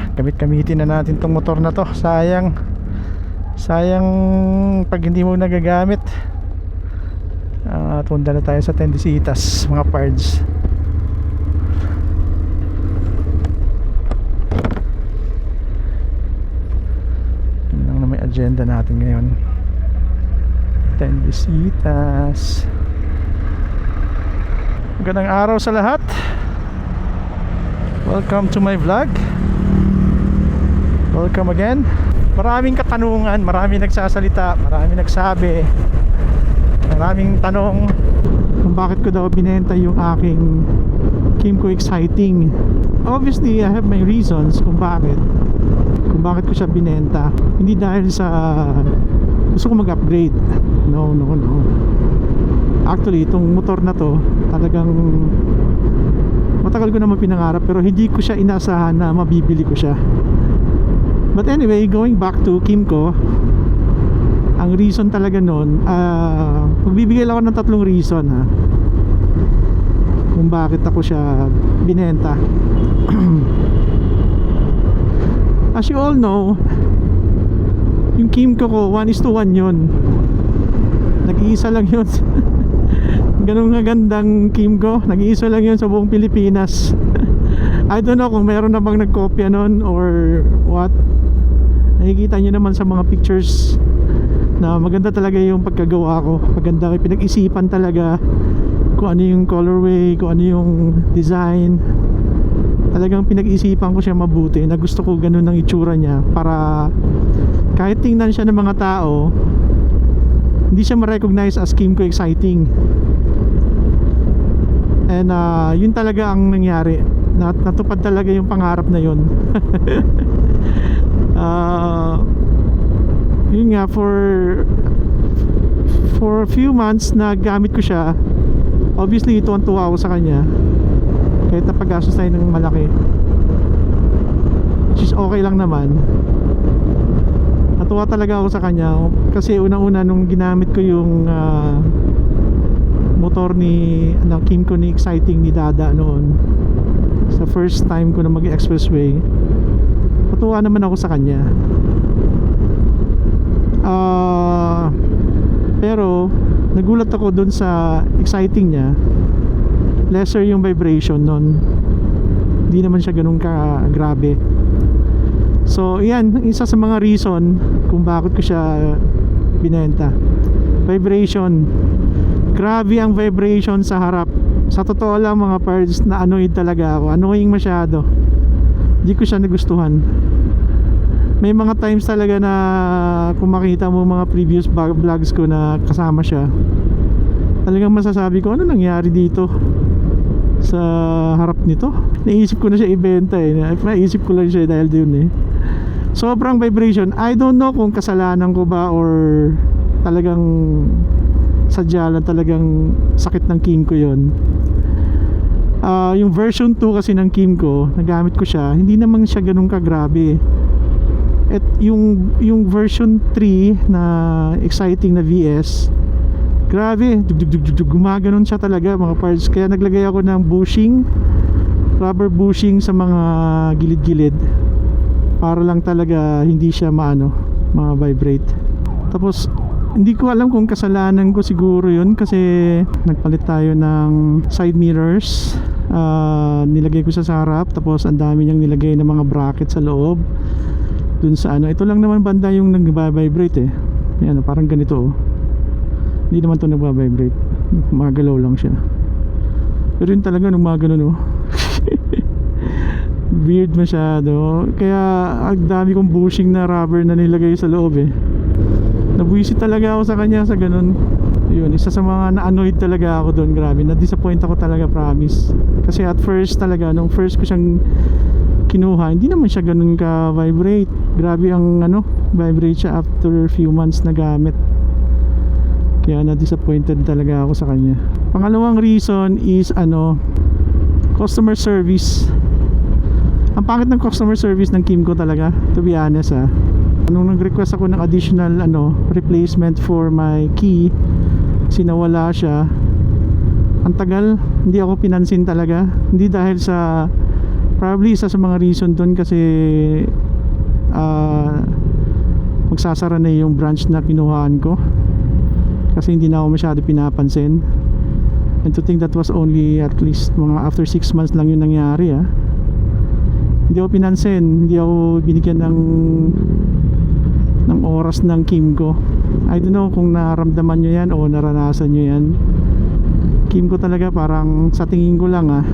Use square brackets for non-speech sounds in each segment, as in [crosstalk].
na gamit-gamitin na natin tong motor na to. Sayang. Sayang pag hindi mo nagagamit. At punta na tayo sa Tendesitas mga parts yun lang na may agenda natin ngayon. Tendesitas Magandang araw sa lahat. Welcome to my vlog Welcome again. Maraming katanungan, maraming nagsasalita, maraming nagsabi. Maraming tanong kung bakit ko daw binenta yung aking Kimco Exciting. Obviously, I have my reasons kung bakit kung bakit ko siya binenta. Hindi dahil sa gusto ko mag-upgrade. No, no, no. Actually itong motor na to talagang matagal ko naman pinangarap pero hindi ko siya inasahan na mabibili ko siya but anyway going back to Kimco ang reason talaga nun uh, magbibigay lang ako ng tatlong reason ha kung bakit ako siya binenta. [clears throat] As you all know yung Kimco ko 1 is to 1 yun. Nag-iisa lang yun. [laughs] Ganun nga gandang Kimco nag-iisa lang yun sa buong Pilipinas. [laughs] I don't know kung meron na bang nagkopya nun or what nakikita nyo naman sa mga pictures na maganda talaga yung pagkagawa ko. Maganda pinag-isipan talaga kung ano yung colorway kung ano yung design. Talagang pinag-isipan ko siya mabuti na gusto ko ganun ang itsura niya para kahit tingnan siya ng mga tao hindi siya ma-recognize as Kimco Exciting. And uh, yun talaga ang nangyari. Nat natupad talaga yung pangarap na yun [laughs] uh, yun nga for for a few months na gamit ko siya. Obviously ito ang tuwa ako sa kanya. Kahit napagastos tayo ng malaki. Which is okay lang naman. Natuwa talaga ako sa kanya. Kasi unang-una nung ginamit ko yung ah, motor ni ano, Kimco ni Exciting ni Dada noon. Sa first time ko na mag natuwa naman ako sa kanya. Ah pero nagulat ako dun sa exciting niya. Lesser yung vibration nun. Hindi naman siya ganun ka grabe. So yan isa sa mga reason kung bakit ko siya binenta. Vibration. Grabe ang vibration sa harap. Sa totoo lang mga parts na annoyed talaga ako. Annoying masyado hindi ko siya nagustuhan. May mga times talaga na kung makita mo mga previous vlog- vlogs ko na kasama siya talagang masasabi ko ano nangyari dito sa harap nito? Naisip ko na siya ibenta eh. Naisip ko lang siya dahil dun eh. Sobrang vibration. I don't know kung kasalanan ko ba or talagang sadya lang talagang sakit ng Kimco yon Ah, yung version 2 kasi ng Kimco nagamit ko siya hindi naman siya ganun kagrabe. At yung yung version 3 na exciting na VS grabe dug, dug, dug, dug, gumaganon siya talaga mga parts. Kaya naglagay ako ng bushing rubber bushing sa mga gilid-gilid para lang talaga hindi siya maano ma-vibrate. Tapos hindi ko alam kung kasalanan ko siguro yun kasi nagpalit tayo ng side mirrors Ah, nilagay ko siya sa harap tapos ang dami niyang nilagay ng mga bracket sa loob. Dun sa ano ito lang naman banda yung nag-vibrate eh. Yan parang ganito oh. Hindi naman to nagbabibrate magalaw lang siya. Pero yun talaga nung mga ganun oh. [laughs] Weird masyado. Kaya ang dami kong bushing na rubber na nilagay sa loob eh. Nabwisit talaga ako sa kanya sa ganun yun isa sa mga na-annoyed talaga ako doon grabe. Na-disappoint ako talaga promise. Kasi at first talaga nung first ko siyang kinuha hindi naman siya ganun ka vibrate grabe ang ano vibrate siya after few months na gamit. Kaya na disappointed talaga ako sa kanya. Pangalawang reason is ano customer service. Ang pangit ng customer service ng Kimco talaga to be honest ah. Nung nag-request ako ng additional ano replacement for my key sinawala siya. Ang tagal hindi ako pinansin talaga. Hindi dahil sa Probably isa sa mga reason doon kasi ah magsasara na yung branch na kinuhaan ko. Kasi hindi na ako masyado pinapansin. And to think that was only at least mga after 6 months lang yung nangyari ah. Hindi ako pinansin. Hindi ako binigyan ng ng oras ng Kimco I don't know kung naramdaman nyo yan o naranasan nyo yan. Kimco talaga parang sa tingin ko lang ah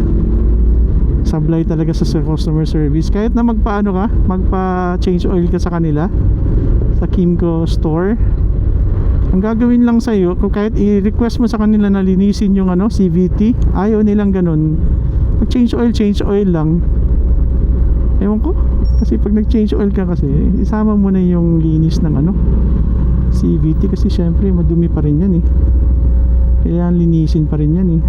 sablay talaga sa customer service. Kahit na magpaano ka magpa change oil ka sa kanila sa Kimco store ang gagawin lang sa iyo kung kahit i-request mo sa kanila na linisin yung ano CVT ayaw nilang ganun. Pag change oil change oil lang. Ewan ko kasi pag nag change oil ka kasi isama mo na yung linis ng ano CVT kasi syempre madumi pa rin yan eh. Kaya linisin pa rin yan eh.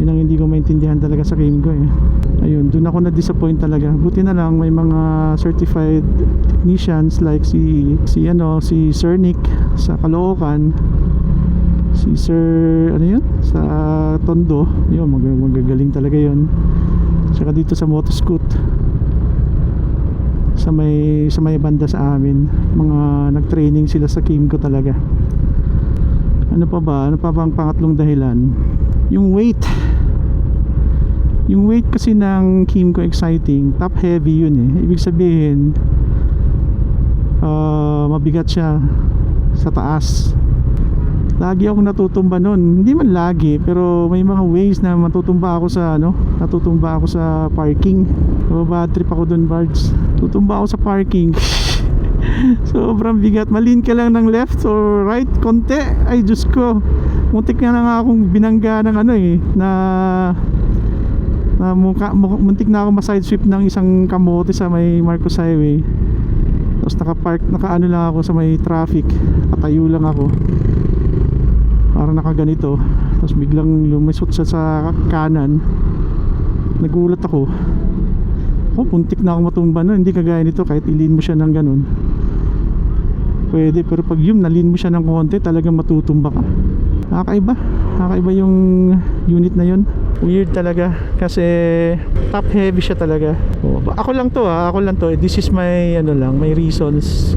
Yun ang hindi ko maintindihan talaga sa game ko eh. Ayun dun ako na disappoint talaga. Buti na lang may mga certified technicians like si si ano si Sir Nick sa Caloocan. Si Sir ano yun? Sa Tondo. Yun mag magagaling talaga yun. Saka dito sa Motoscoot sa may sa may banda sa amin. Mga nagtraining sila sa Kimco talaga. Ano pa ba? Ano pa ba ang pangatlong dahilan? Yung weight. Yung weight kasi ng Kimco Exciting. Top heavy yun eh. Ibig sabihin ah, mabigat siya sa taas. Lagi akong natutumba nun. Hindi man lagi pero may mga ways na matutumba ako sa ano natutumba ako sa parking. Bad trip ako dun Bards tutumba ako sa parking. [laughs] Sobrang bigat. Malin ka lang ng left or right konti. Ay Diyos ko. Muntik na nga akong binangga ng ano eh na na mukha, mu- muntik na ako ma-side sweep ng isang kamote sa may Marcos Highway. Tapos naka-park naka-ano lang ako sa may traffic. Patayo lang ako. Parang nakaganito. Tapos biglang lumisot siya sa kanan. Nagulat ako oh puntik na ako matumba no hindi kagaya nito kahit ilin mo siya ng ganun. Pwede pero pag yun nalin mo siya ng konti talagang matutumba ka. Nakakaiba nakakaiba yung unit na yun. Weird talaga. Kasi top heavy siya talaga. Oh, ako lang to ha. Ako lang to. This is my ano lang my reasons.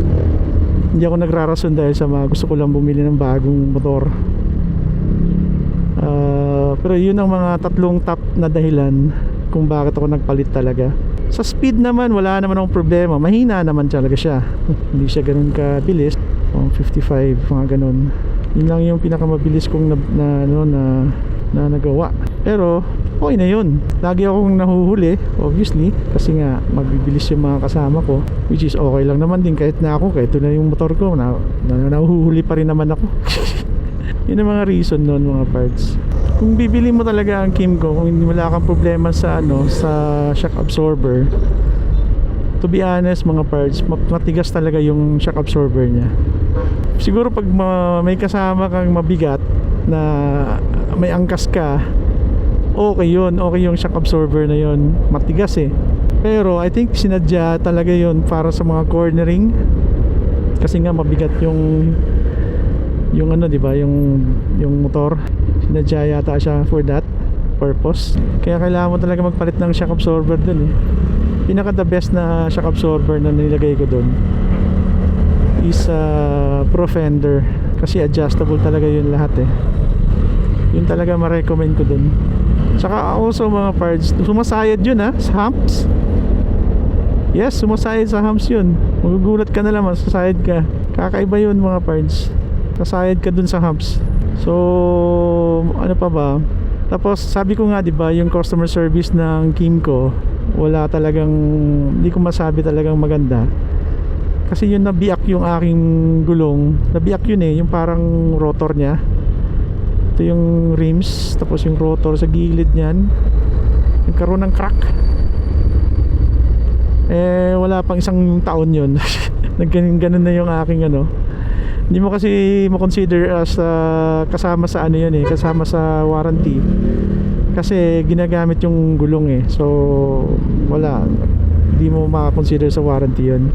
Hindi ako nagrarason dahil sa mga gusto ko lang bumili ng bagong motor. Ah, pero yun ang mga tatlong top na dahilan kung bakit ako nagpalit talaga sa speed naman wala naman akong problema. Mahina naman talaga siya. [laughs] Hindi siya ganun kabilis. Oh, 55 mga ganun. Yun lang yung pinakamabilis kong na, na, ano, na, na nagawa. Pero okay na yun. Lagi akong nahuhuli obviously. Kasi nga magbibilis yung mga kasama ko. Which is okay lang naman din kahit na ako kahit ito na yung motor ko na, na, nahuhuli pa rin naman ako [laughs] yun ang mga reason nun mga parts. Kung bibili mo talaga ang Kimco kung hindi wala kang problema sa ano sa shock absorber to be honest mga parts ma- matigas talaga yung shock absorber niya. Siguro pag ma- may kasama kang mabigat na may angkas ka okay yun okay yung shock absorber na yun. Matigas eh. Pero I think sinadya talaga yun para sa mga cornering. Kasi nga mabigat yung yung ano 'di ba? Yung yung motor. Sinadya yata siya for that purpose. Kaya kailangan mo talaga magpalit ng shock absorber dun eh. Pinaka the best na shock absorber na nilagay ko dun is uh, Pro Fender. Kasi adjustable talaga yun lahat eh. Yun talaga ma-recommend ko dun. Tsaka also mga parts sumasayad yun ha sa humps. Yes sumasayad sa humps yun. Magugulat ka na lang masasayad ka. Kakaiba yun mga parts sasayad ka dun sa humps so ano pa ba? Tapos sabi ko nga 'di ba yung customer service ng Kimco wala talagang hindi ko masabi talagang maganda. Kasi yun nabiyak yung aking gulong. Nabiyak yun eh yung parang rotor niya. Ito yung rims tapos yung rotor sa gilid niyan. Nagkaroon ng crack. Eh wala pang isang taon yun. [laughs] Nagganon ganun na yung aking ano hindi mo kasi mo-consider as uh, kasama sa ano yun eh kasama sa warranty. Kasi ginagamit yung gulong eh. So wala. Hindi mo makakonsider sa warranty yun.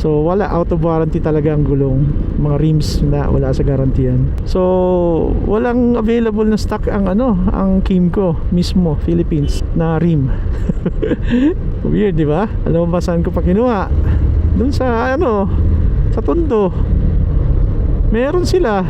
So wala. Out of warranty talaga ang gulong. Mga rims na wala sa garantiyan So walang available na stock ang ano Ang Kimco mismo Philippines na rim. [laughs] Weird di ba? Alam mo ba saan ko pa kinuha? Doon sa ano Sa Tondo Meron sila.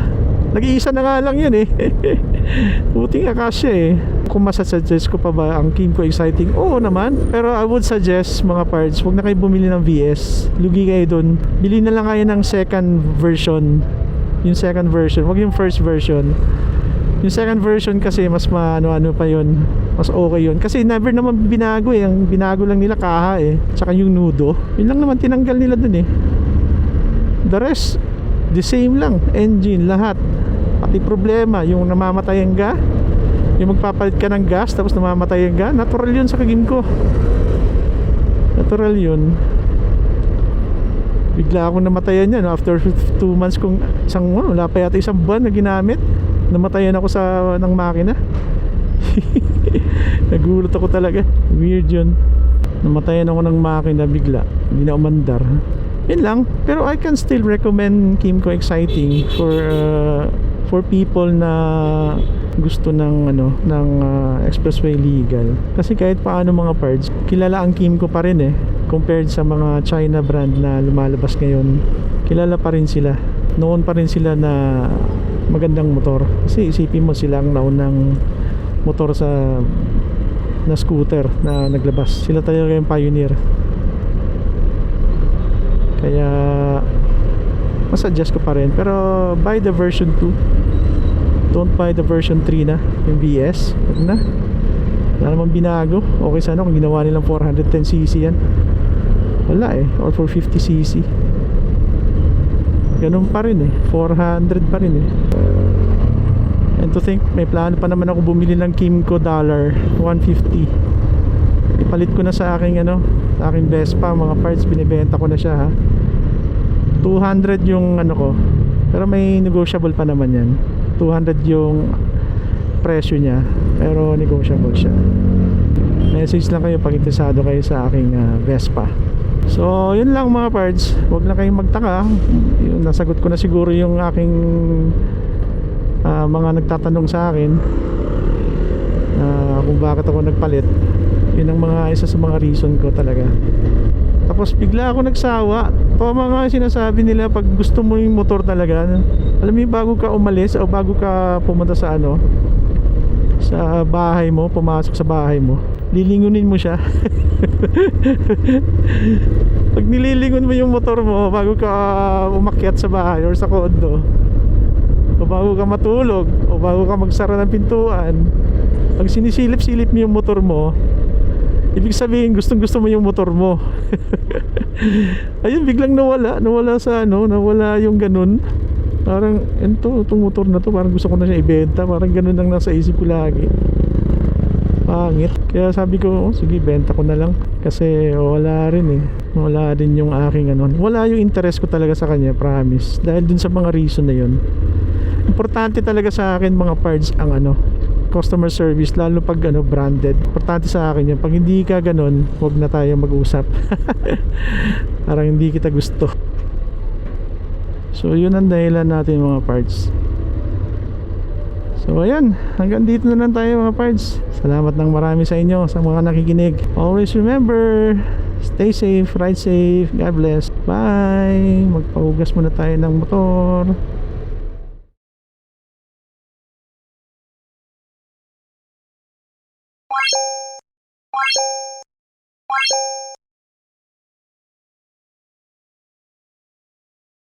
Nag-iisa na nga lang yun eh. [laughs] Buting akasya eh. Kung masasuggest ko pa ba ang Kimco Exciting Oo naman. Pero I would suggest mga parts Huwag na kayo bumili ng VS Lugi kayo dun. Bili na lang kayo ng second version. Yung second version. Huwag yung first version. Yung second version kasi mas maano-ano pa yun. Mas okay yun. Kasi never naman binago eh. Ang binago lang nila kaha eh. Tsaka yung nudo. Yun lang naman tinanggal nila dun eh. The rest The same lang Engine, lahat. Pati problema Yung namamatay ang ga Yung magpapalit ka ng gas Tapos namamatay ang ga Natural yun sa kagim ko. Natural yun. Bigla akong namatayan yan After 2 months kong Isang ano, wala pa yata isang buwan na ginamit Namatayan ako sa ng makina. [laughs] Nagulat ako talaga. Weird yun. Namatayan ako ng makina bigla. Hindi na umandar Yun lang. Pero I can still recommend Kimco Exciting For uh, For people na gusto ng ano ng uh, expressway legal. Kasi kahit paano mga parts kilala ang Kimco pa rin eh. Compared sa mga China brand na lumalabas ngayon kilala pa rin sila. Noon pa rin sila na magandang motor. Kasi isipin mo sila ang naunang motor sa na scooter na naglabas. Sila talaga yung pioneer kaya masuggest ko pa rin. Pero buy the version 2 don't buy the version 3 na yung VS wag na? Wala namang binago. Okay sana kung ginawa nilang 410cc yan. Wala eh. Or 450cc ganun pa rin eh. 400 pa rin eh. And to think may plano pa naman ako bumili ng Kimco dollar 150 ipalit ko na sa aking ano sa aking Vespa. Mga parts binibenta ko na siya ha 200 yung ano ko. Pero may negotiable pa naman yan. 200 yung presyo niya. Pero negotiable siya. Message lang kayo pag interesado kayo sa aking ah, Vespa. So yun lang mga parts huwag na kayong magtaka. Yung nasagot ko na siguro yung aking ah, mga nagtatanong sa akin ah, kung bakit ako nagpalit. Yun ang mga isa sa mga reason ko talaga. Tapos bigla ako nagsawa Nga yung sinasabi nila pag gusto mo yung motor talaga Alam mo bago ka umalis o bago ka pumunta sa ano Sa bahay mo, pumasok sa bahay mo Lilingunin mo siya. [laughs] Pag nililingon mo yung motor mo bago ka umakyat sa bahay or sa kondo O bago ka matulog o bago ka magsara ng pintuan Pag sinisilip-silip mo yung motor mo Ibig sabihin gustong gusto mo yung motor mo. [laughs] Ayun biglang nawala Nawala sa ano Nawala yung ganun. Parang ito Itong motor na to Parang gusto ko na siya ibenta. Parang ganun ang nasa isip ko lagi. Pangit. Kaya sabi ko oh, Sige benta ko na lang. Kasi wala rin eh. Wala din yung aking ano. Wala yung interest ko talaga sa kanya Promise. Dahil dun sa mga reason na yun. Importante talaga sa akin mga parts Ang ano customer service lalo pag ano branded. Importante sa akin yun. Pag hindi ka ganun huwag na tayo mag-usap. [laughs] Parang hindi kita gusto. So yun ang dahilan natin mga parts. So ayan. Hanggang dito na lang tayo mga parts. Salamat ng marami sa inyo sa mga nakikinig. Always remember stay safe ride safe. God bless. Bye! Magpahugas muna tayo ng motor